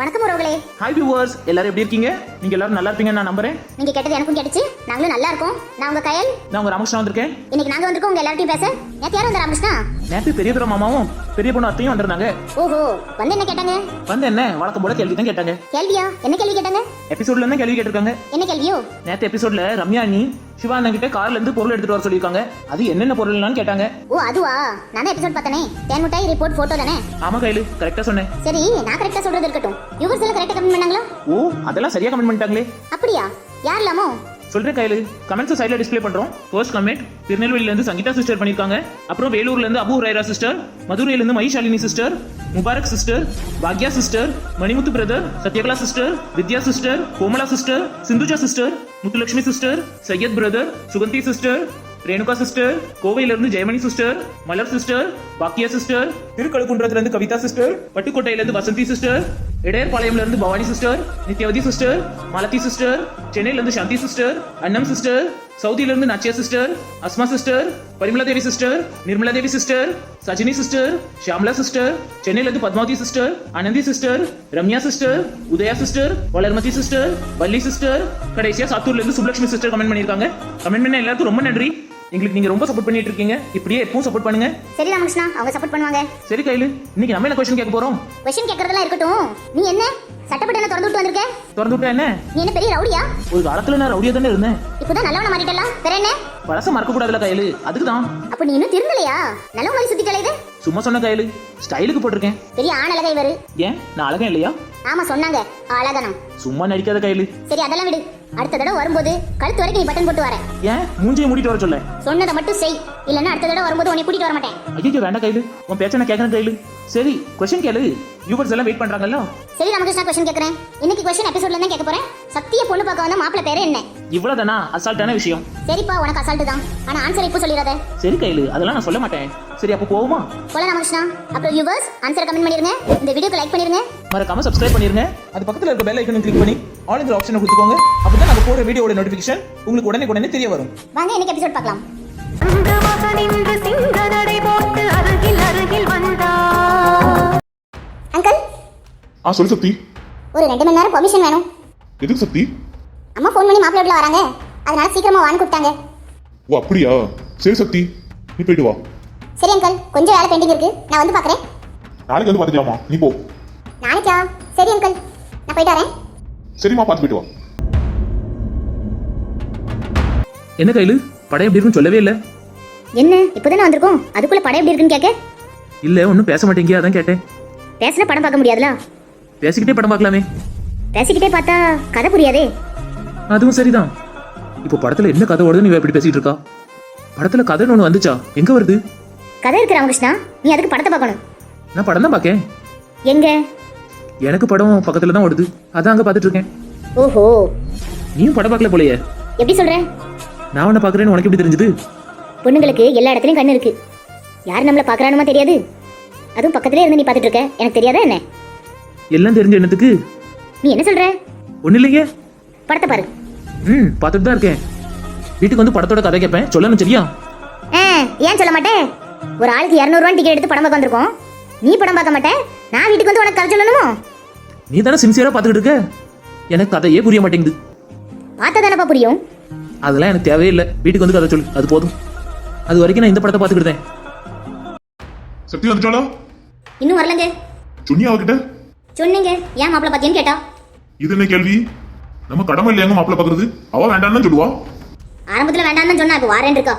வணக்கம் உறவுகளே. Hi viewers எல்லாரும் எப்படி இருக்கீங்க? நீங்க எல்லாரும் நல்லா இருப்பீங்கன்னு நான் நம்புறேன். நீங்க கேட்டது எனக்கும் கேட்டுச்சு. நாங்களும் நல்லா இருக்கோம். நான் உங்க கயல். நான் உங்க ராமகிருஷ்ணா வந்திருக்கேன். இன்னைக்கு நாங்க வந்திருக்கோம் உங்க எல்லார்ட்டையும் பேச. நேத்து யாரும் வந்தா ராமகிருஷ்ணா? நேற்று பெரிய தூரம் மாமாவும் பெரிய பொண்ணு அத்தையும் வந்திருந்தாங்க. ஓஹோ வந்து என்ன கேட்டாங்க? வந்து என்ன? வழக்கம் போல கேள்வி தான் கேட்டாங்க. கேள்வியா? என்ன கேள்வி கேட்டாங்க? எபிசோட்ல இருந்து கேள்வி கேட்டிருக்காங்க. என்ன கேள்வியோ? நேற்று எபிசோட்ல ரம்யா அண்ணி சிவா கிட்ட கார்ல இருந்து பொருள் எடுத்துட்டு வர சொல்லியிருக்காங்க. அது என்னென்ன பொருள்லாம் கேட்டாங்க. ஓ அதுவா? நான் எபிசோட் பார்த்தனே. தேன் மிட்டாய் ரிப்போர்ட் போட்டோ தானே? ஆமா கையில. கரெக்டா சொன்னேன். சரி நான் கரெக்டா சொல்றது இருக்கட்டும். யூவர்ஸ் எல்லாம் கரெக்டா கமெண்ட் பண்ணாங்களா? ஓ அதெல்லாம் சரியா கமெண்ட் பண்ணிட்டாங்களே? அப்படியா? யார் இல்லாமோ? சொல்றேன் கையில. கமெண்ட்ஸ் சைடில் டிஸ்ப்ளே பண்றோம். ஃபர்ஸ்ட் கமெண்ட் திருநெல்வேலியில இருந்து சங்கீதா சிஸ்டர் பண்ணிருக்காங்க. அப்புறம் வேலூர்ல இருந்து அபு ரைரா சிஸ்டர் மதுரையில இருந்து Mayishalini sister Mubarak sister Bhagya sister Manimuthu brother Sathyakala sister Vidya sister Komala sister Sindhuja sister Muthulakshmi sister Syed brother Suganthi sister Renuka sister கோவையில இருந்து ஜெயமணி சிஸ்டர் மலர் சிஸ்டர் பாக்கியா சிஸ்டர் திருக்கழுக்குன்றத்துல இருந்து கவிதா சிஸ்டர் பட்டுக்கோட்டையில இருந்து வசந்தி சிஸ்டர் இடையர்பாளையம்ல இருந்து Bhavani sister Nithyavathi sister Malathi sister சென்னையில இருந்து சாந்தி சிஸ்டர் அன்னம் சிஸ்டர் சவுதியில இருந்து Nachiya sister Asma sister Parimala Devi sister Nirmala Devi sister Sajini sister Shyamala sister சென்னையில இருந்து Padmavathi sister Anandhi sister Ramya sister Udhaya sister Valarmathi sister Valli sister கடைசியா சாத்தூர்ல இருந்து Subbulakshmi sister comment பண்ணிருக்காங்க கமெண்ட் பண்ண எல்லாருக்கும் ரொம்ப நன்றி. எங்களுக்கு நீங்க ரொம்ப சப்போர்ட் பண்ணிட்டு இருக்கீங்க. இப்படியே எப்பவும் சப்போர்ட் பண்ணுங்க. சரி ராமகிருஷ்ணா அவங்க சப்போர்ட் பண்ணுவாங்க. சரி கையில. இன்னைக்கு நம்ம என்ன கொஸ்டின் கேட்க போறோம்? கொஸ்டின் கேட்கறதெல்லாம் இருக்கட்டும். நீ என்ன? சட்டப்பட்டு என்ன திறந்து விட்டு வந்திருக்க? திறந்து விட்டா என்ன? நீ என்ன பெரிய ரவுடியா? ஒரு காலத்துல நான் ரவுடியா தானே இருந்தேன். இப்பதான் நல்லவன மாறிட்டலாம் வேற என்ன? பழச மறக்க கூடாதுல கையில. அதுக்கு தான் அப்ப நீ இன்னும் திருந்தலையா? நல்ல மாதிரி சுத்திட்டல இது. சும்மா சொன்ன கையில. ஸ்டைலுக்கு போட்டிருக்கேன். பெரிய ஆணழகை இவரு. ஏன்? நான் அழகா இல்லையா? ஆமா சொன்னாங்க. அழகனம் சும்மா நடிக்காத கையில. சரி அதெல்லாம் விடு. அடுத்த தடவை வரும்போது கழுத்து வரைக்கும் நீ பட்டன் போட்டு வரேன் ஏன்? மூஞ்சியை மூடிட்டு வர சொல்ல. சொன்னதை மட்டும் செய். இல்லைன்னா அடுத்த தடவை வரும்போது உன்னை கூட்டிட்டு வர மாட்டேன். ஐயோ வேண்டாம் கையில. உன் பேச்ச நான் கேட்கறேன் கையில. சரி கொஸ்டின் கேளு. யூவர்ஸ் எல்லாம் வெயிட் பண்றாங்கல்ல? சரி ராமகிருஷ்ணா கொஸ்டின் கேட்கறேன் இன்னைக்கு கொஸ்டின் எபிசோட்ல தான் கேட்க போறேன். சத்திய பொண்ணு பார்க்க வந்த மாப்பிள்ள பேரு என்ன? இவ்வளவுதானா? அசால்ட்டான விஷயம். சரிப்பா உனக்கு அசால்ட்டு தான். ஆனா ஆன்சர் இப்போ சொல்லிடாத? சரி கையில அதெல்லாம் நான் சொல்ல மாட்டேன். சரி அப்போ போவோமா? போல ராமகிருஷ்ணா. அப்புறம் யூவர்ஸ் ஆன்சர் கமெண்ட் பண்ணிருங்க. இந்த வீடியோக்கு லைக் பண்ணிருங்க. மறக்காம சப்ஸ்கிரைப் பண்ணிருங்க. அது பக்கத்துல இருக்க பெல் ஐக்கனை கிளிக் பண்ணி ஆல் ஆப்ஷனை கொடுத்துக்கோங்க. அப்பதான் நம்ம போற வீடியோட நோட்டிபிகேஷன் உங்களுக்கு உடனே உடனே தெரிய வரும். வாங்க இன்னைக்கு எபிசோட் பார்க்கலாம். அந்த மகனின்று சிங்க நடை போட்டு அருகில் அருகில் வந்தார். அங்கிள்? ஆ சொல்லு சக்தி. ஒரு ரெண்டு மணி நேரம் பெர்மிஷன் வேணும். எதுக்கு சக்தி? அம்மா ஃபோன் பண்ணி மாப்பிள்ள வராங்க. அதனால சீக்கிரமா வான்னு கூப்பிட்டாங்க. ஓ அப்படியா? சரி சக்தி நீ போயிட்டு வா. சரி அங்கிள் கொஞ்சம் வேலை பெண்டிங் இருக்கு. நான் வந்து பார்க்கறேன் நாளைக்கு வந்து பார்த்துக்கலாமா? நீ போ. நாளைக்கா? சரி அங்கிள் நான் போயிட்டு வரேன். சரிம்மா பார்த்து போயிட்டு வா. என்ன கையில படம் எப்படி இருக்குன்னு சொல்லவே இல்லை. என்ன? இப்போதானே வந்திருக்கோம். அதுக்குள்ள படம் எப்படி இருக்குன்னு கேட்க? இல்ல ஒன்றும் பேச மாட்டேங்க அதான் கேட்டேன். பேசினா படம் பார்க்க முடியாதுல? பேசிக்கிட்டே படம் பார்க்கலாமே. பேசிக்கிட்டே பார்த்தா கதை புரியாதே. அதுவும் சரிதான். இப்போ படத்துல என்ன கதை ஓடுது நீ எப்படி பேசிட்டு இருக்கா? படத்துல கதைன்னு ஒன்று வந்துச்சா? எங்க வருது? கதை இருக்கு ராமகிருஷ்ணா. நீ அதுக்கு படத்தை பார்க்கணும். நான் படம் தான் பார்க்கேன். எங்க? எனக்கு படம் பக்கத்துல தான் ஓடுது. அதான் அங்க பார்த்துட்டு இருக்கேன். ஓஹோ. நீயும் படம் பார்க்கல போலயே. எப்படி சொல்ற? நான் உன்னை பார்க்கறேன்னு உனக்கு எப்படி தெரிஞ்சது? பொண்ணுங்களுக்கு எல்லா இடத்துலயும் கண்ணு இருக்கு. யார் நம்மள பாக்குறானுமா தெரியாது? அதுவும் பக்கத்துலயே இருந்து நீ பார்த்துட்டு இருக்க. எனக்கு தெரியாதா என்ன? எல்லாம் தெரிஞ்ச என்னத்துக்கு? நீ என்ன சொல்ற? ஒன்றும் இல்லைங்க படத்தை பாரு. ம் பார்த்துட்டு தான் இருக்கேன். வீட்டுக்கு வந்து படத்தோட கதை கேட்பேன். சொல்லணும் சரியா? ஆ, ஏன் சொல்ல மாட்டேன் ஒரு ஆளுக்கு இரநூறுவா டிக்கெட் எடுத்து படம் பார்க்க வந்திருக்கோம். நீ படம் பார்க்க மாட்டேன் நான் வீட்டுக்கு வந்து உனக்கு கதை சொல்லணுமோ? நீ தானே சின்சியரா பார்த்துக்கிட்டு இருக்க? எனக்கு கதையே புரிய மாட்டேங்குது. பார்த்தா தானப்பா புரியும்? அதெல்லாம் எனக்கு தேவையே இல்லை. வீட்டுக்கு வந்து கதை சொல்லு. அது போதும். அது வரைக்கும் நான் இந்த படத்தை பார்த்துக்கிட்டு இருந்தேன் சக்தி வந்துட்டாளா? இன்னும் வரலங்க. சொன்னியா அவகிட்ட சொன்னீங்க. ஏன் மாப்பிள்ள பாத்தியன்னு கேட்டா? இது என்ன கேள்வி? நம்ம கடமை இல்லையாங்க மாப்பிள்ள பாக்குறது அவ வேண்டாம்னு சொல்லுவா? ஆரம்பத்துல வேண்டாம்னு சொன்னா இப்போ வாரேன் இருக்கா.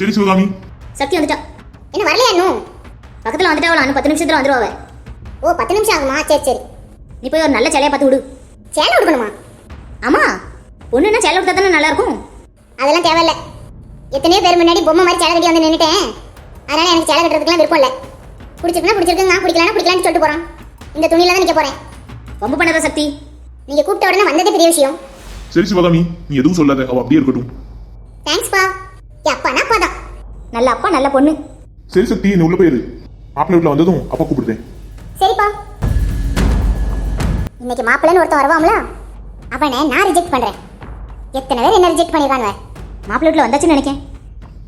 சரி சிவகாமி. சக்தி வந்துட்டா. என்ன வரலையா இன்னும்? பக்கத்துல வந்துட்டா அவளா பத்து நிமிஷத்துல வந்துருவா. ஓ பத்து நிமிஷம் ஆகுமா? சரி சரி. நீ போய் ஒரு நல்ல சேலையை பார்த்து விடு சேலை கொடுக்கணுமா ஆமா. பொண்ணுன்னா சேலை கொடுத்தா தானே நல்லா இருக்கும். அதெல்லாம் தேவையில்ல. எத்தனையோ பேர் முன்னாடி பொம்மை மாதிரி சேலை கட்டி வந்து நின்றுட்டேன் அதனால எனக்கு சேலை கட்டுறதுக்குலாம் விருப்பம் இல்லை. பிடிச்சிருக்குன்னா பிடிச்சிருக்கு நான் பிடிக்கலன்னா பிடிக்கலான்னு சொல்லிட்டு போறான் இந்த துணியில தான் நிற்க போறேன். ரொம்ப பண்ணாத சக்தி. நீங்க கூப்பிட்ட உடனே வந்ததே பெரிய விஷயம். சரி சிவகாமி நீ எதுவும் சொல்லாத அவ அப்படியே இருக்கட்டும். தேங்க்ஸ்ப்பா அப்பானா அப்பா தான் நல்ல அப்பா நல்ல பொண்ணு. சரி சக்தி நீ உள்ள போயிரு. மாப்பிள்ளை வீட்டுல வந்ததும் அப்பா கூப்பிடுறேன். சரிப்பா. இன்னைக்கு மாப்பிள்ளைன்னு ஒருத்தன் வருவாம்ல அவனை நான் ரிஜெக்ட் பண்றேன். எத்தனை பேர் என்ன ரிஜெக்ட் பண்ணிருக்காங்க மாப்பிள்ளை வீட்டுல வந்தாச்சுன்னு நினைக்கேன்.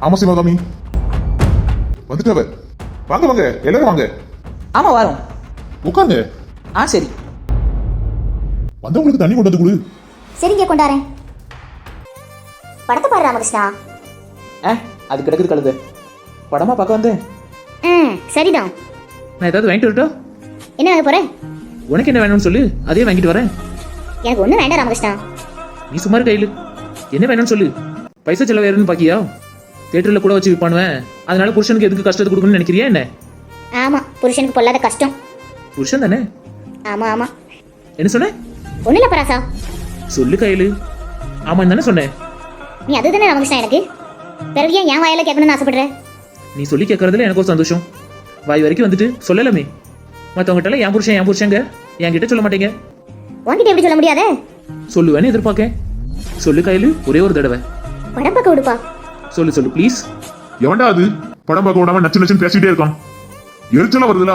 ஆமா சிவகாமி. வந்துட்டவ வாங்க வாங்க எல்லாரும் வாங்க. ஆமா வரோம். உட்காருங்க. ஆ சரி. வந்தவங்களுக்கு தண்ணி கொண்டு வந்து கொடு. சரிங்க கொண்டாரேன் படத்தை பாரு ராமகிருஷ்ணா. ஆ அது கிடக்குது கழுது. படமா பார்க்க வந்தேன். ம் சரிதான். நான் ஏதாவது வாங்கிட்டு வரட்டா? என்ன வாங்க போற? உனக்கு என்ன வேணும்னு சொல்லு அதே வாங்கிட்டு வரேன். எனக்கு ஒன்றும் வேண்டாம் ராமகிருஷ்ணா. நீ சும்மா இரு. கையில் என்ன வேணும்னு சொல்லு. பைசா செலவு ஏறுன்னு பாக்கியா? தேட்டரில் கூட வச்சு விற்பானுவேன் அதனால புருஷனுக்கு எதுக்கு கஷ்டத்தை கொடுக்கணும்னு நினைக்கிறியா என்ன? ஆமாம் புருஷனுக்கு பொல்லாத கஷ்டம். புருஷன் தானே? ஆமாம் ஆமாம் என்ன சொன்னேன் ஒன்றும் இல்லை பராசா. சொல்லு கையில். ஆமான்னு தானே சொன்னேன் நீ அதுதானே ராமகிருஷ்ணா எனக்கு? பிறகு ஏன் என் வாயால கேட்கணும்னு ஆசைப்படுற? நீ சொல்லி கேட்கறதுல எனக்கு ஒரு சந்தோஷம். வாய் வரைக்கும் வந்துட்டு சொல்லலாமே. மற்றவங்ககிட்ட என் புருஷன் என் புருஷங்க என்கிட்ட சொல்ல மாட்டேங்க. உன்கிட்ட எப்படி சொல்ல முடியாதே? சொல்லுவேன்னு எதிர்பார்க்கேன். சொல்லு கையில் ஒரே ஒரு தடவை. படம் பார்க்க விடுப்பா. சொல்லு சொல்லு ப்ளீஸ் எவன்டா அது? படம் பார்க்க விடாம நச்சு நச்சுன்னு பேசிட்டே இருக்கான். எரிச்சலா வருதுல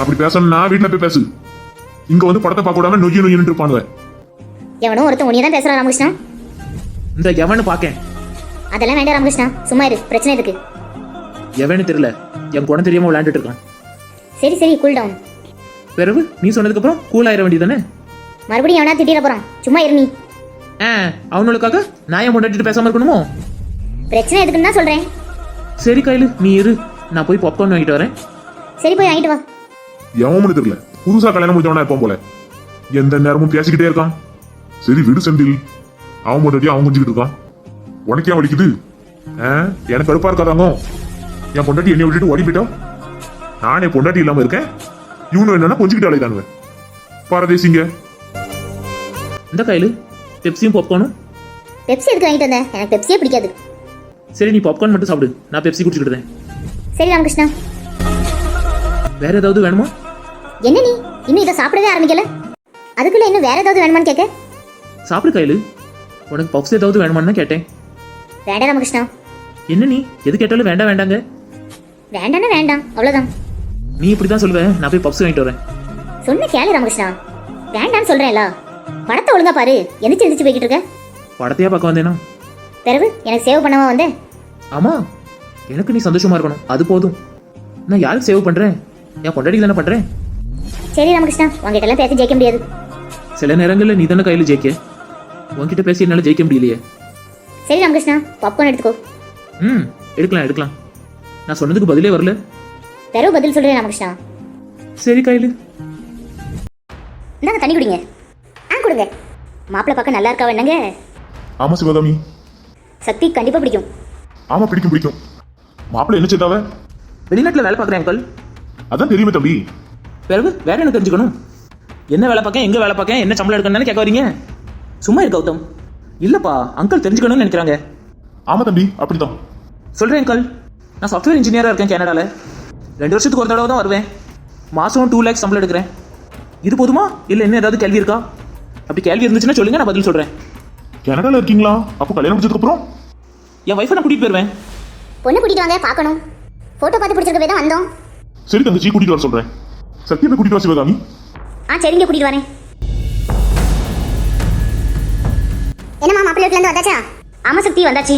அப்படி பேசணும்னா வீட்டுல போய் பேசு. இங்க வந்து படத்தை பார்க்க விடாம நொய்யு நொய்யுன்னு இருப்பானுவ. எவனோ ஒருத்தன் உனியை தான் பேசுகிறான் ராமகிருஷ்ணா. இந்த எவன்னு பார்க்கேன் அதெல்லாம் வேண்டாம் ராமகிருஷ்ணா. சும்மா இரு. பிரச்சனை இருக்கு. எவன்னு தெரியல. என் குணம் தெரியாம விளையாண்டுட்டு இருக்கான். சரி சரி கூல் டவுன் பிறகு நீ சொன்னதுக்கப்புறம் கூல் ஆயிட வேண்டியதானே மறுபடியும் எவனா திட்டிட போறான்? சும்மா இரு நீ. ஆ அவனுக்காக நான் ஏன் முன்னாடிட்டு பேசாம இருக்கணுமோ? பிரச்சனை எதுக்குன்னு தான் சொல்றேன். சரி கையில் நீ இரு. நான் போய் பாப்கார்ன் வாங்கிட்டு வரேன். சரி போய் வாங்கிட்டு வா. எவன் தெரியல. புதுசா கல்யாணம் முடிச்சவனா இருப்பான் போல. எந்த நேரமும் பேசிக்கிட்டே இருக்கான். சரி விடு செந்தில். அவன் முன்னாடி அவன் குஞ்சிக்கிட்டு இருக்கான். உனக்கு ஏன் வலிக்குது? ஆ, எனக்கு கடுப்பா இருக்காதாங்க என் பொண்டாட்டி என்னை விட்டுட்டு ஓடி போயிட்டா? நானே பொண்டாட்டி இல்லாம இருக்கேன். இவனு என்னன்னா கொஞ்சிக்கிட்டு அலைதானுவேன் பாரதேசிங்க. இந்த கையில் பெப்சியும் பாப்கார்னும் பெப்சி எதுக்கு வாங்கிட்டு வந்தேன் எனக்கு பெப்சியே பிடிக்காது. சரி நீ பாப்கார்ன் மட்டும் சாப்பிடு. நான் பெப்சி குடிச்சுக்கிட்டேன் சரி ராமகிருஷ்ணா. வேற ஏதாவது வேணுமா? என்ன நீ? இன்னும் இதை சாப்பிடவே ஆரம்பிக்கல? அதுக்குள்ள இன்னும் வேற ஏதாவது வேணுமான்னு கேட்க சாப்பிடு கையில். உனக்கு பப்ஸ் ஏதாவது வேணுமான்னு தான் கேட்டேன். வேண்டாம் ராமகிருஷ்ணா. என்ன நீ? எது கேட்டாலும் வேண்டாம் வேண்டாங்க. வேண்டாம்னா வேண்டாம் அவ்வளவுதான். நீ இப்படி தான் சொல்லுவேன் நான் போய் பப்ஸ் வாங்கிட்டு வரேன். சொன்ன கேளு ராமகிருஷ்ணா. வேண்டாம்னு சொல்றேன்ல. படத்தை ஒழுங்கா பாரு. எந்திரிச்சு எந்திரிச்சு போய்கிட்டு இருக்க. படத்தையா பார்க்க வந்தேனா? பிறகு எனக்கு சேவ் பண்ணவா வந்தேன் ஆமா எனக்கு நீ சந்தோஷமா இருக்கணும். அது போதும். நான் யாருக்கு சேவ் பண்றேன்? என் பொண்டாடி தானே பண்றேன்? சரி ராமகிருஷ்ணா உங்ககிட்ட எல்லாம் பேசி ஜெயிக்க முடியாது. சில நேரங்களில் நீ தானே கையில் ஜெயிக்க? உன்கிட்ட பேசி என்னால் ஜெயிக்க முடியலையே. சரி ராமகிருஷ்ணா பாப்கார்ன் எடுத்துக்கோ. ம் எடுக்கலாம் எடுக்கலாம். நான் சொன்னதுக்கு பதிலே வரல. பிறகு பதில் சொல்றேன் ராமகிருஷ்ணா. சரி கையில். இந்தாங்க தண்ணி குடிங்க. ஆ கொடுங்க. மாப்பிள்ளை பார்க்க நல்லா இருக்கா என்னங்க? ஆமா சிவகாமி. சக்தி கண்டிப்பா பிடிக்கும். ஆமா பிடிக்கும் பிடிக்கும். மாப்பிள்ளை என்ன செய்தாவ? வெளிநாட்டில் வேலை பார்க்குறேன் அங்கிள் அதான் தெரியுமே தம்பி. பிறகு வேற என்ன தெரிஞ்சுக்கணும்? என்ன வேலை பார்க்க எங்கே வேலை பார்க்க என்ன சம்பளம் எடுக்கணும்னு கேட்க வரீங்க சும்மா இரு கௌதம். இல்லைப்பா அங்கிள் தெரிஞ்சுக்கணும்னு நினைக்கிறாங்க. ஆமா தம்பி அப்படிதான் சொல்கிறேன் அங்கிள் நான் சாஃப்ட்வேர் இன்ஜினியராக இருக்கேன் கனடாவில் ரெண்டு வருஷத்துக்கு ஒரு தடவை தான் வருவேன். மாதம் டூ லேக்ஸ் சம்பளம் எடுக்கிறேன். இது போதுமா? இல்லை என்ன ஏதாவது கேள்வி இருக்கா? அப்படி கேள்வி இருந்துச்சுன்னா சொல்லுங்க நான் பதில் சொல்கிறேன் கனடால இருக்கீங்களா? அப்போ கல்யாணம் முடிச்சதுக்கு அப்புறம் என் ஒய்ஃபை நான் கூட்டிகிட்டு போயிடுவேன் பொண்ணு கூட்டிட்டு வாங்க பார்க்கணும். போட்டோ பார்த்து பிடிச்சிருக்க போய் தான் வந்தோம். சரி தங்கச்சி கூட்டிட்டு வர சொல்றேன். சத்தியமே கூட்டிட்டு வர சிவகாமி. ஆ சரிங்க கூட்டிட்டு வரேன். என்னம்மா மாப்பிள்ளை வீட்டுல இருந்து வந்தாச்சா? ஆமா சக்தி வந்தாச்சு.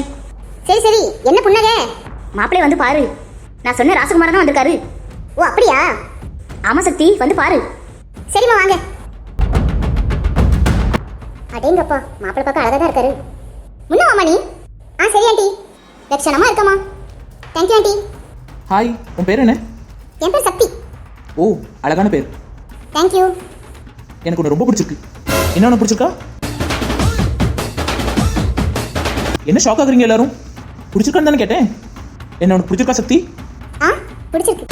சரி சரி என்ன புண்ணகே மாப்பிள்ளை வந்து பாரு. நான் சொன்ன ராசகுமாரன் தான் வந்திருக்காரு. ஓ அப்படியா? ஆமா சக்தி வந்து பாரு. சரிம்மா வாங்க. அடேங்கப்பா மாப்பிள்ளை பார்க்க அழகா தான் இருக்காரு. முன்ன வாமா நீ. ஆ சரி ஆண்டி. லட்சணமா இருக்கம்மா. Thank you aunty. ஹாய் உன் பேர் என்ன? என் பேர் சக்தி. ஓ அழகான பேர். தேங்க்யூ எனக்கு உன்னை ரொம்ப பிடிச்சிருக்கு. என்ன உனக்கு பிடிச்சிருக்கா? என்ன ஷாக் ஆகுறீங்க எல்லாரும்? பிடிச்சிருக்கான்னு தானே கேட்டேன். என்ன உனக்கு பிடிச்சிருக்கா சக்தி? ஆ பிடிச்சிருக்கு.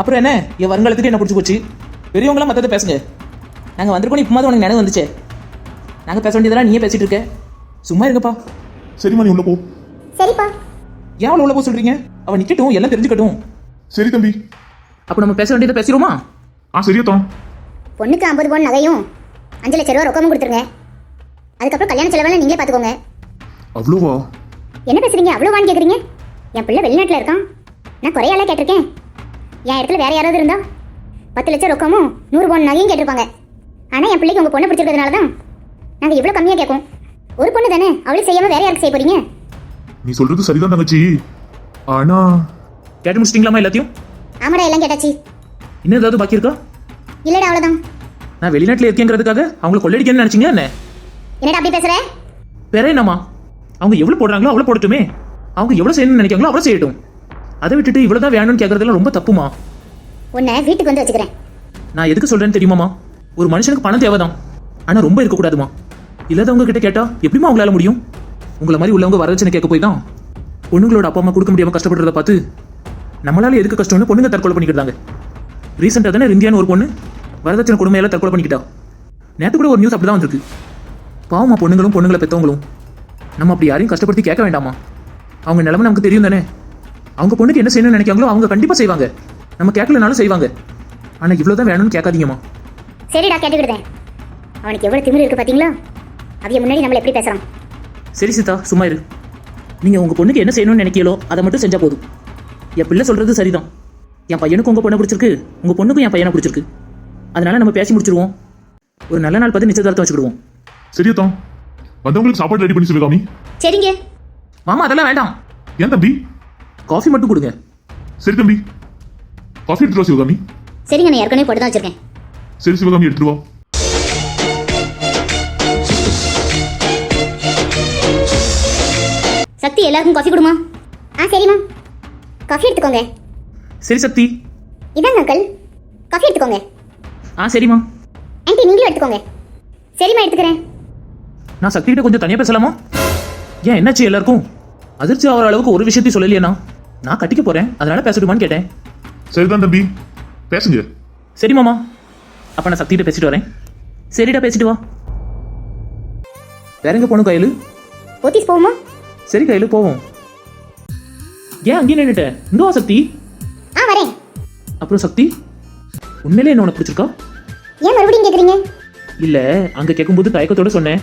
அப்புறம் என்ன? என் வருங்காலத்துக்கு என்ன பிடிச்சி போச்சு? பெரியவங்களாம் மற்றதை பேசுங்க. நாங்கள் வந்திருக்கோம் இப்போ உனக்கு நினைவு வந்துச்சே. நாங்கள் பேச வேண்டியதெல்லாம் நீயே பேசிட்டு இருக்க. சும்மா இருங்கப்பா. சரிம்மா நீ உள்ள போ. சரிப்பா. ஏன் அவளை உள்ள போக சொல்றீங்க? அவள் நிற்கட்டும் எல்லாம் தெரிஞ்சுக்கட்டும். சரி தம்பி. அப்போ நம்ம பேச வேண்டியதை பேசிடுவோமா? ஆ சரியாத்தான் பொண்ணுக்கு ஐம்பது பவுன் நகையும் அஞ்சு லட்ச ரூபா ரொக்கமும் கொடுத்துருங்க. அதுக்கப்புறம் கல்யாண செலவெல்லாம் நீங்களே பார்த்துக்கோங்க. அவ்வளோவா? என்ன பேசுறீங்க? அவ்வளோவான்னு கேட்குறீங்க என் பிள்ளை வெளிநாட்டில் இருக்கான். நான் குறையால கேட்டிருக்கேன். என் இடத்துல வேற யாராவது இருந்தா? பத்து லட்சம் ரொக்கமும் நூறு பவுன் நகையும் கேட்டிருப்பாங்க. ஆனால் என் பிள்ளைக்கு உங்கள் பொண்ணை பிடிச்சிருக்கிறதுனால தான் நாங்கள் இவ்வளோ கம்மியாக கேட்கும் ஒரு பொண்ணு தானே? அவளுக்கு செய்யாமல் வேற யாருக்கு செய்ய போறீங்க? நீ சொல்றது சரிதான் தங்கச்சி. ஆனா கேட்டு முடிச்சிட்டிங்களாமா எல்லாத்தையும்? ஆமாடா எல்லாம் கேட்டாச்சு. இன்னும் ஏதாவது பாக்கி இருக்கா? இல்லடா அவ்வளோதான் நான் வெளிநாட்டில் இருக்கேங்கிறதுக்காக அவங்கள கொள்ளடிக்கணும்னு நினைச்சீங்க என்ன? என்னடா அப்படி பேசுற? வேற என்னம்மா? அவங்க எவ்வளோ போடுறாங்களோ அவ்வளோ போடட்டுமே. அவங்க எவ்வளோ செய்யணும்னு நினைக்காங்களோ அவ்வளோ செய்யட்டும். அதை விட்டுட்டு இவ்வளோ தான் வேணும்னு கேட்கறதெல்லாம் ரொம்ப தப்புமா? உன்னை வீட்டுக்கு வந்து வச்சுக்கிறேன். நான் எதுக்கு சொல்றேன்னு தெரியுமாமா? ஒரு மனுஷனுக்கு பணம் தேவைதான். ஆனா ரொம்ப இருக்கக்கூடாதுமா. இல்லாதவங்க கிட்ட கேட்டா எப்படிமா அவங்களால முடியும்? உங்களை மாதிரி உள்ளவங்க வரதட்சணை கேட்க போய் தான் பொண்ணுங்களோட அப்பா அம்மா கொடுக்க முடியாம கஷ்டப்படுறத பார்த்து நம்மளால எதுக்கு கஷ்டம்னு பொண்ணுங்க தற்கொலை பண்ணிக்கிட்டாங்க. ரீசெண்டாக தானே இந்தியான்னு ஒரு பொண்ணு வரதட்சணை கொடுமையால தற்கொலை பண்ணிக்கிட்டா. நேற்று கூட ஒரு நியூஸ் அப்படிதான் வந்திருக்கு. பாவமா பொண்ணுங்களும் பொண்ணுங்களை பெற்றவங்களும் நம்ம அப்படி யாரையும் கஷ்டப்படுத்தி கேட்க வேண்டாமா? அவங்க நிலைமை நமக்கு தெரியும் தானே? அவங்க பொண்ணுக்கு என்ன செய்யணும்னு நினைக்காங்களோ அவங்க கண்டிப்பாக செய்வாங்க. நம்ம கேட்கலனாலும் செய்வாங்க. ஆனால் இவ்வளோ தான் வேணும்னு கேட்காதீங்கம்மா. சரிடா கேட்டுக்கிட்டேன் அவனுக்கு எவ்வளோ திமிரு இருக்கு பார்த்தீங்களா அவைய முன்னாடி நம்மள எப்படி பேசுகிறான் சரி சீதா சும்மா இரு. நீங்கள் உங்கள் பொண்ணுக்கு என்ன செய்யணும்னு நினைக்கலோ அதை மட்டும் செஞ்சால் போதும். என் பிள்ளை சொல்கிறது சரிதான். என் பையனுக்கும் உங்கள் பொண்ணை பிடிச்சிருக்கு. உங்கள் பொண்ணுக்கும் என் பையனை பிடிச்சிருக்கு. அதனால நம்ம பேசி முடிச்சிருவோம். ஒரு நல்ல நாள் பார்த்து நிச்சயதார்த்தம் வச்சுக்கிடுவோம். சரியத்தான் வந்தவங்களுக்கு சாப்பாடு ரெடி பண்ணி சொல்லு காமி. சரிங்க. மாமா அதெல்லாம் வேண்டாம். ஏன் தம்பி? காஃபி மட்டும் கொடுங்க. சரி தம்பி. காஃபி எடுத்துட்டு வா சிவகாமி. சரிங்க நான் ஏற்கனவே போட்டு தான் வச்சிருக்கேன். சரி சிவகாமி எடுத்துட்டு வா. சக்தி எல்லாருக்கும் காஃபி கொடுமா? ஆ சரிம்மா காஃபி எடுத்துக்கோங்க. சரி சக்தி. இதாங்க அங்கிள் காஃபி எடுத்துக்கோங்க. ஆ சரிம்மா ஆண்டி நீங்களும் எடுத்துக்கோங்க. சரிம்மா எடுத்துக்கிறேன். நான் சக்தி கிட்ட கொஞ்சம் தனியாக பேசலாமா? ஏன் என்னாச்சு எல்லாருக்கும்? அதிர்ச்சி ஆகிற அளவுக்கு ஒரு விஷயத்தையும் சொல்லலையே நான். நான் கட்டிக்க போகிறேன் அதனால பேசட்டுமான்னு கேட்டேன். சரிதான் தம்பி. பேசுங்க. சரி மாமா. அப்போ நான் சக்திகிட்ட பேசிட்டு வரேன். சரிடா பேசிட்டு வா. வேற எங்க போகணும் கையில்? போத்தீஸ் போவோமா? சரி கையில் போவோம். ஏன் அங்கேயே நின்றுட்ட வா சக்தி. ஆ வரேன். அப்புறம் சக்தி உண்மையிலே என்ன உனக்கு பிடிச்சிருக்கா? ஏன் மறுபடியும் கேட்குறீங்க இல்லை அங்கே கேட்கும்போது தயக்கத்தோட சொன்னேன்.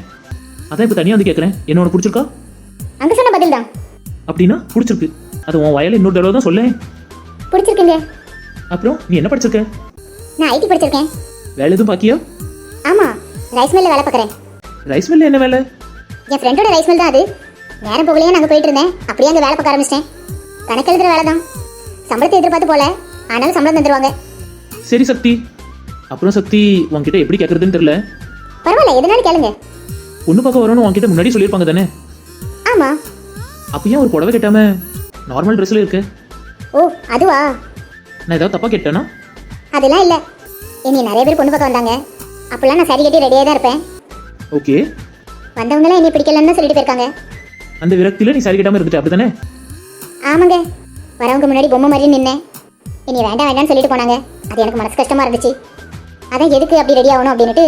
அதான் இப்போ தனியாக வந்து கேட்குறேன் என்ன உனக்கு பிடிச்சிருக்கா? அங்கே சொன்ன பதில் தான் அப்படின்னா பிடிச்சிருக்கு. அது உன் வயல இன்னொரு தடவை தான் சொல்லேன். பிடிச்சிருக்குங்க. அப்புறம் நீ என்ன படிச்சிருக்க? நான் ஐடி படிச்சிருக்கேன். வேலை எதுவும் பாக்கியா? ஆமாம் ரைஸ் மில்லில் வேலை பார்க்குறேன். ரைஸ் மில்ல என்ன வேலை? என் ஃப்ரெண்டோட ரைஸ் மில் தான் அது. நேரம் போகலையே நாங்கள் போயிட்டு இருந்தேன். அப்படியே அங்கே வேலை பார்க்க ஆரம்பிச்சிட்டேன். கணக்கு எழுதுற வேலை தான். சம்பளத்தை எதிர்பார்த்து போல ஆனாலும் சம்பளம் தந்துருவாங்க. சரி சக்தி. அப்புறம் சக்தி உன்கிட்ட எப்படி கேட்கறதுன்னு தெரியல. பரவாயில்ல எதனாலும் கேளுங்க. பொண்ணு பார்க்க வரணும்னு உன்கிட்ட முன்னாடி சொல்லியிருப்பாங்க தானே? ஆமாம் அப்போ ஏன் ஒரு புடவை கட்டாம நார்மல் ட்ரெஸ்ல இருக்கு. ஓ அதுவா? நான் ஏதாவது தப்பா கேட்டேனா? அதெல்லாம் இல்லை. இனி நிறைய பேர் பொண்ணு பார்க்க வந்தாங்க. அப்போல்லாம் நான் சரி கட்டி ரெடியாக தான் இருப்பேன். ஓகே. வந்தவங்களாம் என்னை பிடிக்கலன்னு சொல்லிட்டு போயிருக்காங்க. அந்த விரக்தியில நீ சரி கட்டாம இருந்துட்ட அப்படிதானே ஆமாங்க. வரவங்க முன்னாடி பொம்மை மாதிரி நின்னேன். இனி வேண்டாம் வேண்டாம்னு சொல்லிட்டு போனாங்க. அது எனக்கு மனசு கஷ்டமா இருந்துச்சு. அதான் எதுக்கு அப்படி ரெடி ஆகணும் அப்படின்னுட்டு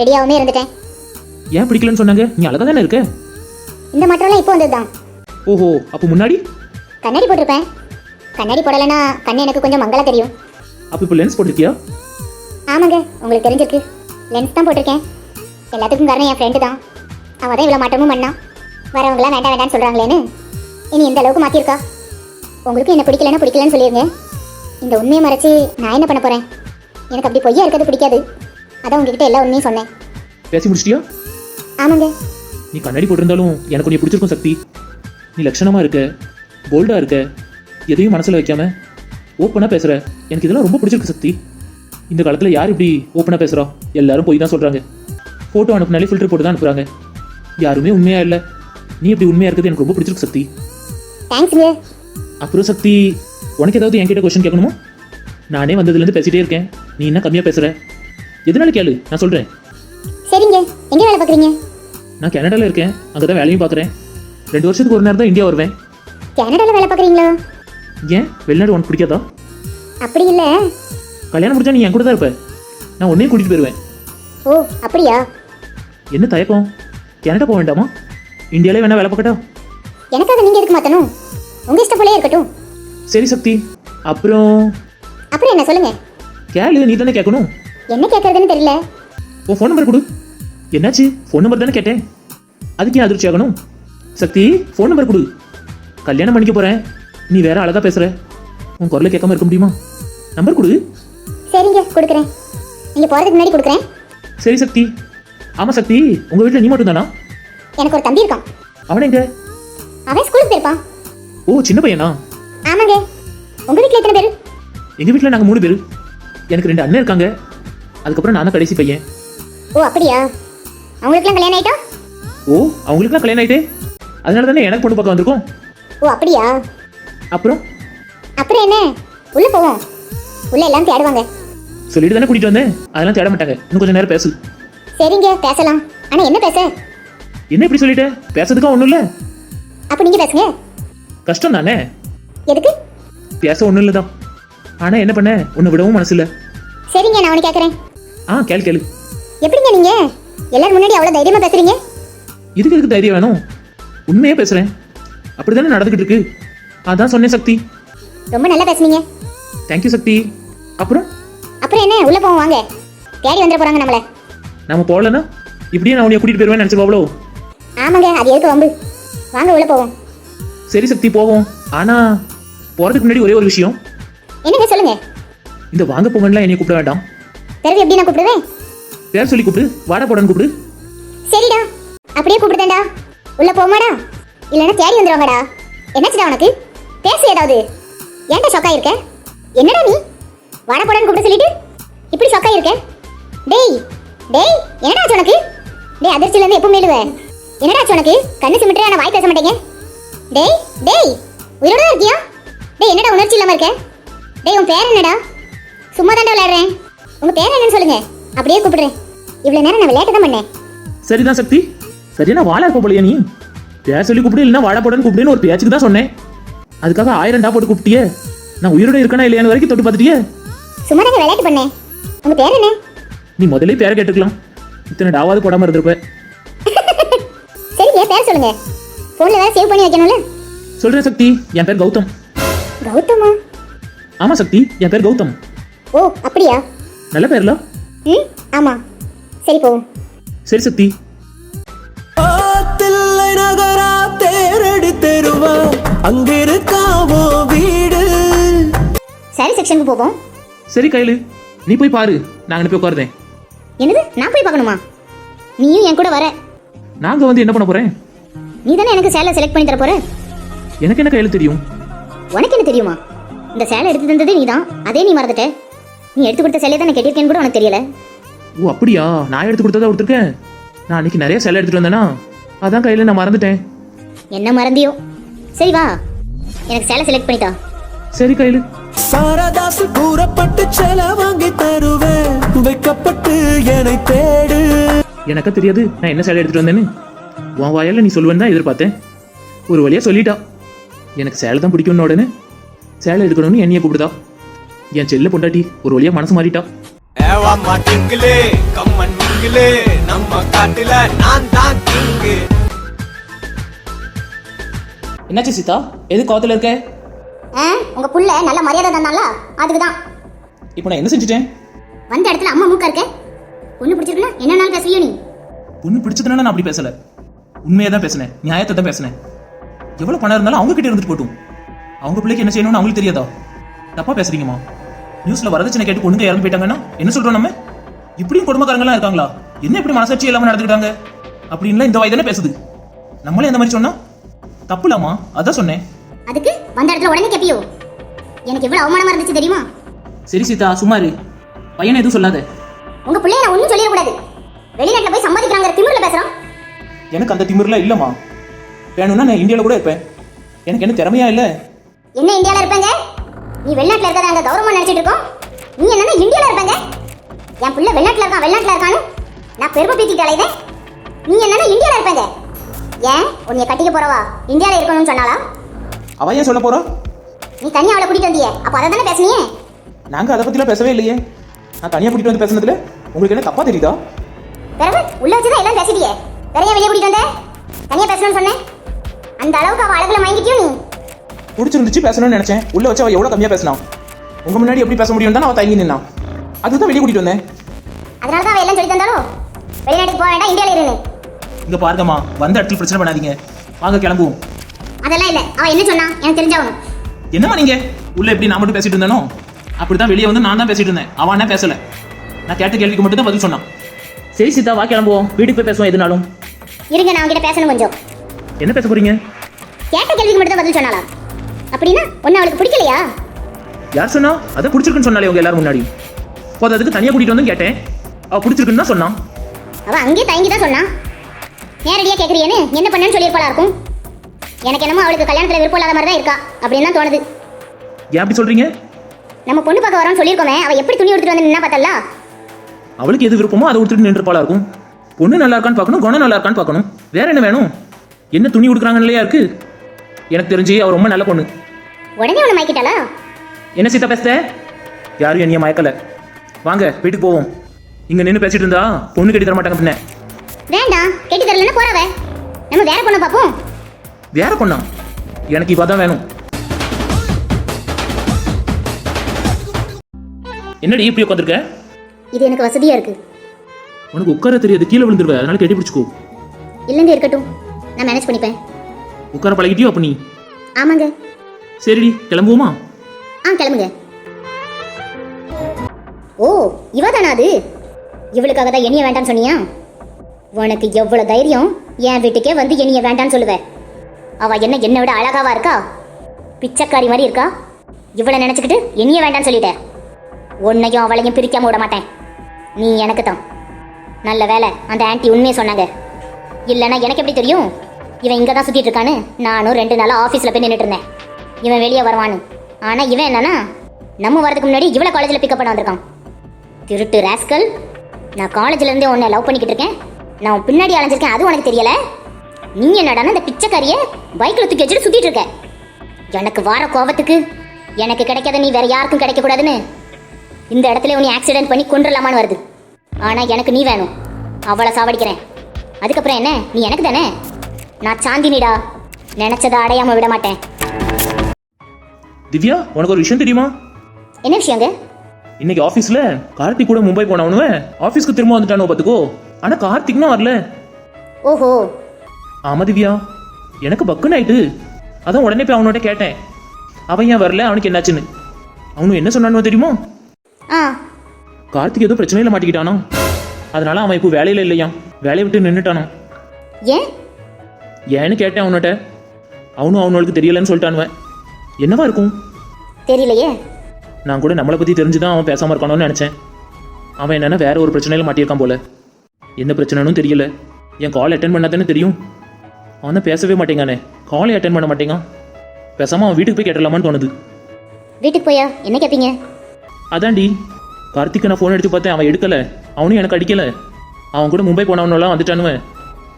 ரெடியாகவுமே இருந்துட்டேன். ஏன் பிடிக்கலன்னு சொன்னாங்க? நீ அழகா தானே இருக்க? இந்த மாற்றம்லாம் இப்போ வந்தது தான் ஓஹோ அப்போ முன்னாடி? கண்ணாடி போட்டிருப்பேன் கண்ணாடி போடலைன்னா கண்ணு எனக்கு கொஞ்சம் மங்களா தெரியும். அப்போ இப்போ லென்ஸ் போட்டிருக்கியா? ஆமாங்க உங்களுக்கு தெரிஞ்சிருக்கு. லென்ஸ் தான் போட்டிருக்கேன். எல்லாத்துக்கும் காரணம் என் ஃப்ரெண்டு தான். அவள் தான் இவ்வளோ மாற்றமும் பண்ணா. வரவங்களாம் வேண்டாம் வேண்டாம்னு சொல்கிறாங்களேன்னு இனி இந்த அளவுக்கு மாற்றிருக்கா உங்களுக்கு என்ன பிடிக்கலன்னா பிடிக்கலன்னு சொல்லிடுங்க இந்த உண்மையை மறைச்சு நான் என்ன பண்ண போகிறேன் எனக்கு அப்படி பொய்யா இருக்கிறது பிடிக்காது. அதான் உங்ககிட்ட எல்லா உண்மையும் சொன்னேன். பேசி முடிச்சிட்டியா? ஆமாங்க. நீ கண்ணாடி போட்டிருந்தாலும் எனக்கு நீ பிடிச்சிருக்கும் சக்தி. நீ லட்சணமா இருக்க. போல்டா இருக்க எதையும் மனசுல வைக்காம ஓப்பனா பேசுற. எனக்கு இதெல்லாம் ரொம்ப பிடிச்சிருக்கு சக்தி. இந்த காலத்துல யார் இப்படி ஓப்பனா பேசுறா? எல்லாரும் போய் தான் சொல்றாங்க. போட்டோ அனுப்புனாலே ஃபில்டர் போட்டு தான் அனுப்புறாங்க. யாருமே உண்மையா இல்ல. நீ இப்படி உண்மையா இருக்கிறது எனக்கு ரொம்ப பிடிச்சிருக்கு சக்தி. அப்புறம் சக்தி உனக்கு ஏதாவது என்கிட்ட கொஸ்டின் கேட்கணுமா? நானே வந்ததுலேருந்து பேசிட்டே இருக்கேன். நீ என்ன கம்மியாக பேசுற? எதனால கேளு நான் சொல்கிறேன் சரிங்க. எங்கே வேலை பார்க்குறீங்க? நான் கனடாவில் இருக்கேன். அங்கே தான் வேலையும் பார்க்குறேன். ரெண்டு வருஷத்துக்கு ஒரு நேரம் தான் இந்தியா வருவேன். கனடாவில் வேலை பார்க்குறீங்களா? ஏன்? வெளிநாடு உனக்கு பிடிக்காதா? அப்படி இல்லை. கல்யாணம் முடிச்சா நீ என் கூட தான் இருப்ப. நான் உன்னையும் கூட்டிகிட்டு போயிடுவேன் ஓ அப்படியா? என்ன தயக்கம்? கனடா போக வேண்டாமா? இந்தியாவிலே வேணா வேலை பார்க்கட்டா? எனக்காக நீங்கள் எதுக்கு மாற்றணும் உங்கள் இஷ்டம் போலே இருக்கட்டும். சரி சக்தி. அப்புறம்? அப்புறம் என்ன சொல்லுங்கள் கேளு நீ தானே கேட்கணும். என்ன கேட்குறதுன்னு தெரியல. உன் ஃபோன் நம்பர் கொடு. என்னாச்சு? ஃபோன் நம்பர் தானே கேட்டேன். அதுக்கு ஏன் அதிர்ச்சி ஆகணும்? சக்தி ஃபோன் நம்பர் கொடு. கல்யாணம் பண்ணிக்க போகிறேன் நீ வேற அழகா பேசுற. உன் குரலை கேட்காம இருக்க முடியுமா? நம்பர் கொடு. சரிங்க கொடுக்குறேன். நீங்கள் போகிறதுக்கு முன்னாடி கொடுக்குறேன். சரி சக்தி. ஆமாம் சக்தி. உங்கள் வீட்டில் நீ மட்டும் தானா எனக்கு ஒரு தம்பி இருக்கான். அவன் எங்க? அவன் ஸ்கூலுக்கு போயிருப்பான். ஓ சின்ன பையனா? ஆமாங்க. உங்கள் வீட்டில் எத்தனை பேர்? எங்கள் வீட்டில் நாங்கள் மூணு பேர். எனக்கு ரெண்டு அண்ணன் இருக்காங்க. அதுக்கப்புறம் நான் கடைசி பையன். ஓ அப்படியா? அவங்களுக்குலாம் கல்யாணம் ஆயிட்டா? ஓ அவங்களுக்குலாம் கல்யாணம் ஆயிட்டே? அதனால தானே எனக்கு பொண்ணு பார்க்க வந்திருக்கோம்? ஓ அப்படியா? அப்புறம்? அப்புறம் என்ன? உள்ள போவோம். உள்ள எல்லாம் தேடுவாங்க. சொல்லிட்டு தானே கூட்டிட்டு வந்தேன்? அதெல்லாம் தேட மாட்டாங்க. இன்னும் கொஞ்சம் நேரம் பேசு. சரிங்க பேசலாம். ஆனா என்ன பேச? என்ன இப்படி சொல்லிட்ட? பேசுறதுக்கும் ஒன்றும் இல்லை. அப்ப நீங்க பேசுங்க. கஷ்டம் தானே? எதுக்கு? பேச ஒன்றும் இல்லை தான் ஆனால் என்ன பண்ண? உன்னை விடவும் மனசு இல்லை. சரிங்க நான் உனக்கு கேட்கறேன் ஆ கேளு கேளு. எப்படிங்க நீங்க? எல்லாரும் முன்னாடி அவ்வளவு தைரியமா பேசுறீங்க? இதுக்கு எதுக்கு தைரியம் வேணும்? உண்மையே பேசுகிறேன் அப்படி தானே நடந்துக்கிட்டு இருக்கு அதான் சொன்னேன் சக்தி. ரொம்ப நல்லா பேசுனீங்க. Thank you Sakthi. அப்புறம்? அப்புறம் என்ன? உள்ள போவோம் வாங்க. தேடி வந்துட போறாங்க நம்மள. நம்ம போகலன்னா? இப்படியே நான் உன்னை கூட்டிட்டு போயிருவேன்னு நினச்சிருவாங்களோ ஆமாங்க அது எதுக்கு வம்பு? வாங்க உள்ள போவோம். சரி சக்தி போவோம். ஆனா போறதுக்கு முன்னாடி ஒரே ஒரு விஷயம். என்னங்க சொல்லுங்க. இந்த வாங்க போவன்லாம் என்னைய கூப்பிட வேண்டாம். பிறகு எப்படி நான் கூப்பிடுவேன்? பேர் சொல்லி கூப்பிடு வாடா போடன்னு கூப்பிடு. சரிடா. அப்படியே கூப்பிடுதேன்டா. உள்ள போமாடா. இல்லைன்னா தேடி வந்துருவாங்கடா. என்னாச்சுடா உனக்கு? பேசு ஏதாவது. ஏன்டா சொக்கா இருக்க என்னடா நீ? வாட கூப்பிட சொல்லிட்டு? இப்படி ஷாக்கா இருக்க டேய் டேய் என்னடா ஆச்சு உனக்கு? டேய் அதிர்ச்சியில இருந்து எப்போ மேலுவ என்னடா ஆச்சு உனக்கு? கண்ணு சிமிட்டு நான் வாய் பேச மாட்டேங்க. டேய் டேய் உயிரோட இருக்கியா? டேய் என்னடா உணர்ச்சி இல்லாம இருக்க? டேய் உன் பேர் என்னடா? சும்மா தாண்டா விளையாடுறேன். உங்க பேர் என்னன்னு சொல்லுங்க. அப்படியே கூப்பிடுறேன். இவ்வளவு நேரம் நான் விளையாட்டு தான் பண்ணேன். சரிதான் சக்தி. சரியான வாழா இருப்ப போலியா நீ? பேர் சொல்லி கூப்பிடு இல்லைன்னா வாடா போடன்னு கூப்பிடுன்னு ஒரு பேச்சுக்கு தான் சொன்னேன். அதுக்காக ஆயிரம் டா போட்டு கூப்பிட்டியே. நான் உயிரோட இருக்கனா இல்லையான்னு வரைக்கும் தொட்டு பார்த்துட்டியே? சும்மா தாங்க விளையாட்டு பண்ணேன். உங்க பேர் என்ன? நீ முதல்ல பேரை கேட்டுக்கலாம். இத்தனை டாவாவது போடாம இருந்திருப்ப. சரிங்க பேர் சொல்லுங்க. போன்ல வேற சேவ் பண்ணி வைக்கணும்ல. சொல்றேன் சக்தி என் பேர் கௌதம். கௌதமா? ஆமா சக்தி என் பேர் கௌதம். ஓ அப்படியா? நல்ல பேர்ல. ம் ஆமா. சரி போவோம். சரி சக்தி தெருவா அங்கிருக்காவோ வீடு? சரி செக்ஷனுக்கு போவோம். சரி கையில. நீ போய் பாரு. நாங்க போய் உட்காருதேன். என்னது? நான் போய் பார்க்கணுமா? நீயும் என் கூட வர. நாங்க வந்து என்ன பண்ண போறேன்? நீ தானே எனக்கு சேலை செலக்ட் பண்ணி தர போற? எனக்கு என்ன கையில தெரியும்? உனக்கு என்ன தெரியுமா? இந்த சேலை எடுத்து தந்ததே நீ தான் அதே நீ மறந்துட்ட. நீ எடுத்து கொடுத்த சேலையை தான் நான் கட்டியிருக்கேன்னு கூட உனக்கு தெரியல. ஓ அப்படியா? நான் எடுத்து கொடுத்ததா கொடுத்துருக்கேன்? நான் அன்னைக்கு நிறைய சேலை எடுத்துட்டு வந்தேனா? அதான் கையில நான் மறந்துட்டேன். என்ன மறந்தியோ? சரி வா. எனக்கு சேலை செலக்ட் பண்ணிட்டா சரி கையில. சாரதாசு கூறப்பட்டு செல வாங்கி தருவேன் வைக்கப்பட்டு என்னை தேடு. எனக்கா தெரியாது. நான் என்ன சேலை எடுத்துட்டு வந்தேன்னு? உன் வாயால நீ சொல்லுவேன்னு தான் எதிர்பார்த்தேன். ஒரு வழியா சொல்லிட்டா. எனக்கு சேலை தான் பிடிக்கும்னு உடனே சேலை எடுக்கணும்னு என்னைய கூப்பிடுதா. என் செல்ல பொண்டாட்டி ஒரு வழியா மனசு மாறிட்டா. ஏவா மாட்டிங்களே கம்மன் நீங்களே நம்ம காட்டுல நான் தான் கிங்கு. என்னாச்சு சீதா? எது கோவத்துல இருக்க? ஆ உங்க புள்ள நல்ல மரியாதை தந்தால அதுக்கு தான் இப்போ நான் என்ன செஞ்சுட்டேன்? வந்த இடத்துல அம்மா மூக்கா இருக்க. பொண்ணு பிடிச்சிருக்குன்னா என்னன்னாலும் பேசுறியோ நீ? பொண்ணு பிடிச்சதுனால நான் அப்படி பேசல. உண்மையை தான் பேசினேன். நியாயத்தை தான் பேசினேன். எவ்வளவு பணம் இருந்தாலும் அவங்க கிட்ட இருந்துட்டு போட்டும். அவங்க பிள்ளைக்கு என்ன செய்யணும்னு அவங்களுக்கு தெரியாதா? தப்பா பேசுறீங்கம்மா. நியூஸ்ல வரதட்சணை கேட்டு பொண்ணுங்க இறந்து போயிட்டாங்கன்னா என்ன சொல்றோம் நம்ம? இப்படியும் குடும்பக்காரங்களாம் இருக்காங்களா? என்ன இப்படி மனசாட்சி இல்லாம நடந்துக்கிட்டாங்க? அப்படின்லாம் இந்த வாய் தானே பேசுது. நம்மளே அந்த மாதிரி சொன்னா தப்புலாமா? அதான் சொன்னேன். அதுக்கு வந்த இடத்துல உடனே கேப்பியோ? எனக்கு எவ்வளவு அவமானமா இருந்துச்சு தெரியுமா? சரி சீதா சும்மா இரு. பையனை எதுவும் சொல்லாத. உங்க பிள்ளைய நான் ஒன்றும் சொல்லிடக்கூடாது. வெளிநாட்டுல போய் சம்பாதிக்கிறாங்க திமிர்ல பேசுறோம். எனக்கு அந்த திமிர்லாம் இல்லைம்மா. வேணும்னா நான் இந்தியாவில் கூட இருப்பேன். எனக்கு என்ன திறமையா இல்லை? என்ன இந்தியால இருப்பாங்க? நீ வெளிநாட்டுல இருக்கறத அங்க கௌரவமா நினைச்சிட்டு இருக்கோம். நீ என்னன்னா இந்தியால இருப்பாங்க. என் பிள்ளை வெளிநாட்டுல இருக்கான் வெளிநாட்டுல இருக்கான்னு நான் பெருமை பீத்திட்டு அலைதேன் நீ என்னன்னா இந்தியால இருப்பாங்க. ஏன்? உன்னைய கட்டிக்க போறவா? இந்தியால இருக்கணும்னு சொன்னாளா? அவ ஏன் சொல்ல போறா? நீ தனியா அவளை கூட்டிட்டு வந்தியே. அப்ப அதை தானே பேசுனியே? நாங்கள் அதை பற்றிலாம் பேசவே இல்லையே. நான் தனியாக கூட்டிகிட்டு வந்து பேசுனதுல உங்களுக்கு என்ன தப்பா தெரியுதா? பிறகு உள்ள வச்சுதான் எல்லாம் பேசிட்டியே. வேற ஏன் வெளியே கூட்டிட்டு வந்த? தனியா பேசணும்னு சொன்னேன் அந்த அளவுக்கு அவ அழகுல வாங்கிட்டியோ நீ? பிடிச்சிருந்துச்சு பேசணும்னு நினைச்சேன். உள்ள வச்சு அவ எவ்வளோ கம்மியாக பேசினான் உங்க முன்னாடி எப்படி பேச முடியும் தான் அவ தயங்கி நின்னான் அதுதான் வெளியே கூட்டிட்டு வந்தேன். அதனால தான் அவ எல்லாம் சொல்லி தந்தாலும் வெளிநாட்டுக்கு போக வேண்டாம் இந்தியால இருன்னு. இங்க பாருங்கம்மா வந்த இடத்துல பிரச்சனை பண்ணாதீங்க. வாங்க கிளம்புவோம். அதெல்லாம் இல்ல. அவ என்ன சொன்னா? எனக்கு தெரிஞ்சாகணும் என்னம்மா நீங்க? உள்ள எப்படி நான் மட்டும் பேசிட்டு இருந்தேனோ? அப்படிதான் வெளியே வந்து நான் தான் பேசிட்டு இருந்தேன். அவன் என்ன பேசல. நான் கேட்ட கேள்விக்கு மட்டும் தான் பதில் சொன்னான். சரி சீதா வா கிளம்புவோம். வீட்டுக்கு போய் பேசுவோம் எதுனாலும். இருங்க நான் உங்ககிட்ட பேசணும் கொஞ்சம். என்ன பேச போறீங்க? கேட்ட கேள்விக்கு மட்டும் தான் பதில் சொன்னாளா? அப்படின்னா ஒன்னு அவளுக்கு பிடிக்கலையா? யார் சொன்னா? அதை பிடிச்சிருக்குன்னு சொன்னாலே உங்க எல்லாரும் முன்னாடி. போது அதுக்கு தனியாக கூட்டிட்டு வந்து கேட்டேன். அவ பிடிச்சிருக்குன்னு தான் சொன்னான். அவ அங்கேயே தயங்கி தான் சொன்னான் நேரடியாக கேட்குறியேன்னு என்ன பண்ணேன்னு சொல்லியிருப்பாளா இருக்கும். எனக்கு என்னமோ அவளுக்கு கல்யாணத்தில் விருப்பம் இல்லாத மாதிரி தான் இருக்கா. அப்படின்னு தான் தோணுது. ஏன் அப்படி சொல்றீங்க? நம்ம பொண்ணு பார்க்க வரோம்னு சொல்லியிருக்கோமே அவ எப்படி துணி எடுத்துட்டு வந்து நின்னா பார்த்தல அவளுக்கு எது விருப்பமோ அதை கொடுத்துட்டு நின்றுப்பாளா இருக்கும். பொண்ணு நல்லா இருக்கான்னு பார்க்கணும் குணம் நல்லா இருக்கான்னு பார்க்கணும். வேற என்ன வேணும்? என்ன துணி கொடுக்குறாங்கன்னு இல்லையா இருக்கு? எனக்கு தெரிஞ்சு அவ ரொம்ப நல்ல பொண்ணு. உடனே உன்னை மயக்கிட்டாளா? என்ன சீதா பேசுத? யாரும் என்னைய மயக்கல. வாங்க வீட்டுக்கு போவோம். இங்க நின்று பேசிட்டு இருந்தா பொண்ணு கட்டி தர மாட்டாங்க பின்ன. வேண்டாம் கெட்டி தரலன்னா போறவ நம்ம வேற பொண்ணை பார்ப்போம். வேற பொண்ணா? எனக்கு இவ தான் வேணும். என்னடி இப்படி உட்காந்துருக்க இது எனக்கு வசதியா இருக்கு. உனக்கு உட்கார தெரியாது கீழே விழுந்துருவ. அதனால கட்டி பிடிச்சிக்கோ. இல்லைங்க இருக்கட்டும். நான் மேனேஜ் பண்ணிப்பேன். உட்கார பழகிட்டியோ அப்ப நீ? ஆமாங்க. சரிடி கிளம்புவோமா? ஆ கிளம்புங்க. ஓ இவ தானா அது? இவளுக்காக தான் என்னைய வேண்டாம்னு சொன்னியா? உனக்கு எவ்வளவு தைரியம்? என் வீட்டுக்கே வந்து என்னைய வேண்டாம்னு சொல்லுவ. அவ என்ன என்னை விட அழகாவா இருக்கா? பிச்சைக்காரி மாதிரி இருக்கா? இவளை நினைச்சுக்கிட்டு என்னைய வேண்டாம்னு சொல்லிட்ட. உன்னையும் அவளையும் பிரிக்காம விட மாட்டேன். நீ எனக்கு தான். நல்ல வேலை அந்த ஆன்ட்டி உண்மையை சொன்னாங்க. இல்லைன்னா எனக்கு எப்படி தெரியும்? இவன் இங்கே தான் சுற்றிட்டு இருக்கான்னு. நானும் ரெண்டு நாளாக ஆஃபீஸில் போய் நின்றுட்டு இருந்தேன். இவன் வெளியே வருவான்னு. ஆனால் இவன் என்னன்னா நம்ம வரதுக்கு முன்னாடி இவ்வளோ காலேஜில் பிக்கப் பண்ண வந்திருக்கான். திருட்டு ராஸ்கல் நான் காலேஜ்லேருந்தே உன்னை லவ் பண்ணிக்கிட்டு இருக்கேன். நான் பின்னாடி அலைஞ்சிருக்கேன் அது உனக்கு தெரியல? நீ என்னடான்னா இந்த பிச்சைக்காரிய பைக்கில் தூக்கி வச்சுட்டு சுற்றிட்டு இருக்க. எனக்கு வார கோவத்துக்கு எனக்கு கிடைக்காத நீ வேற யாருக்கும் கிடைக்கக்கூடாதுன்னு. இந்த இடத்துல உன்னை ஆக்சிடென்ட் பண்ணி கொண்டுடலாமான்னு வருது. ஆனால் எனக்கு நீ வேணும். அவளை சாவடிக்கிறேன். அதுக்கப்புறம் என்ன? நீ எனக்கு தானே? நான் சாந்தினிடா. நினைச்சதை அடையாம விட மாட்டேன். திவ்யா உனக்கு ஒரு விஷயம் தெரியுமா? என்ன விஷயங்க? இன்னைக்கு ஆஃபீஸ்ல கார்த்திக் கூட மும்பை போனவனுவ ஆஃபீஸ்க்கு திரும்ப வந்துட்டானோ பார்த்துக்கோ ஆனா கார்த்திக்னா வரல. ஓஹோ. ஆமா திவ்யா எனக்கு பக்குன்னு ஆயிட்டு. அதான் உடனே போய் அவனோட கேட்டேன். அவன் ஏன் வரல? அவனுக்கு என்னாச்சுன்னு. அவனு என்ன சொன்னானோ தெரியுமா? ஆ. கார்த்திக் ஏதோ பிரச்சனையில மாட்டிக்கிட்டானோ? அதனால அவன் இப்போ வேலையில இல்லையா? வேலையை விட்டு நின்றுட்டானோ ஏன்? ஏன்னு கேட்டேன் அவனோட. அவனும் அவனுக்கு தெரியலன்னு சொல்லிட்டானுவன் என்னவா இருக்கும்? தெரியலையே. நான் கூட நம்மளை பற்றி தெரிஞ்சு தான் அவன் பேசாமல் இருக்கானோன்னு நினச்சேன். அவன் என்னன்னா வேற ஒரு பிரச்சனையில் மாட்டியிருக்கான் போல. என்ன பிரச்சனைன்னு தெரியல. என் கால் அட்டன் பண்ணாதானே தெரியும்? தான் பேசவே மாட்டேங்கானே. காலே அட்டன் பண்ண மாட்டேங்கான். பேசாமல் அவன் வீட்டுக்கு போய் கேட்டலாமான்னு தோணுது. வீட்டுக்கு போயா? என்ன கேட்பீங்க அதான்டி. கார்த்திக்கு நான் ஃபோன் எடுத்து பார்த்தேன். அவன் எடுக்கல. அவனும் எனக்கு அடிக்கல. அவன் கூட மும்பை போனவனெல்லாம் வந்துட்டானுவன்.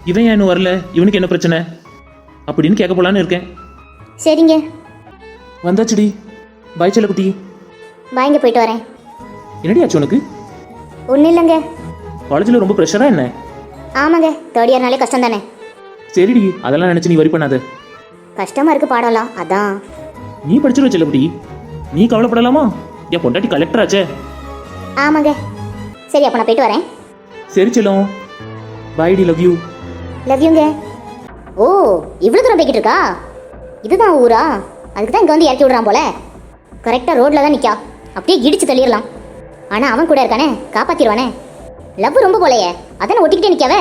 இவன் ஏன் இன்னும் வரல? இவனுக்கு என்ன பிரச்சனை? அப்படின்னு கேட்க போலான்னு இருக்கேன். சரிங்க. வந்தாச்சுடி. பாய் செல்லக்குட்டி. பாய்ங்க போயிட்டு வரேன். என்னடி ஆச்சு உனக்கு? ஒன்றும் இல்லைங்க. காலேஜில் ரொம்ப ப்ரெஷராக என்ன? ஆமாங்க தேர்ட் இயர்னாலே கஷ்டம் தானே? சரிடி அதெல்லாம் நினச்சி நீ வரி பண்ணாத. கஷ்டமா இருக்கு பாடலாம் அதான். நீ படிச்சிருவ செல்லக்குட்டி. நீ கவலைப்படலாமா? என் பொண்டாட்டி கலெக்டர் ஆச்சே. ஆமாங்க. சரி அப்போ நான் போயிட்டு வரேன். சரி செல்லம். பாய் டி லவ் யூ லவ் யூங்க ஓ இவ்வளோ தூரம் போய்கிட்டு இருக்கா? இதுதான் ஊரா? அதுக்கு தான் இங்கே வந்து இறக்கி விடுறான் போல. கரெக்டாக ரோட்டில் தான் நிற்கா அப்படியே இடிச்சு தள்ளிடலாம். ஆனால் அவன் கூட இருக்கானே? காப்பாத்திடுவானே? லவ் ரொம்ப போலையே. அதானே ஒட்டிக்கிட்டே நிற்காவே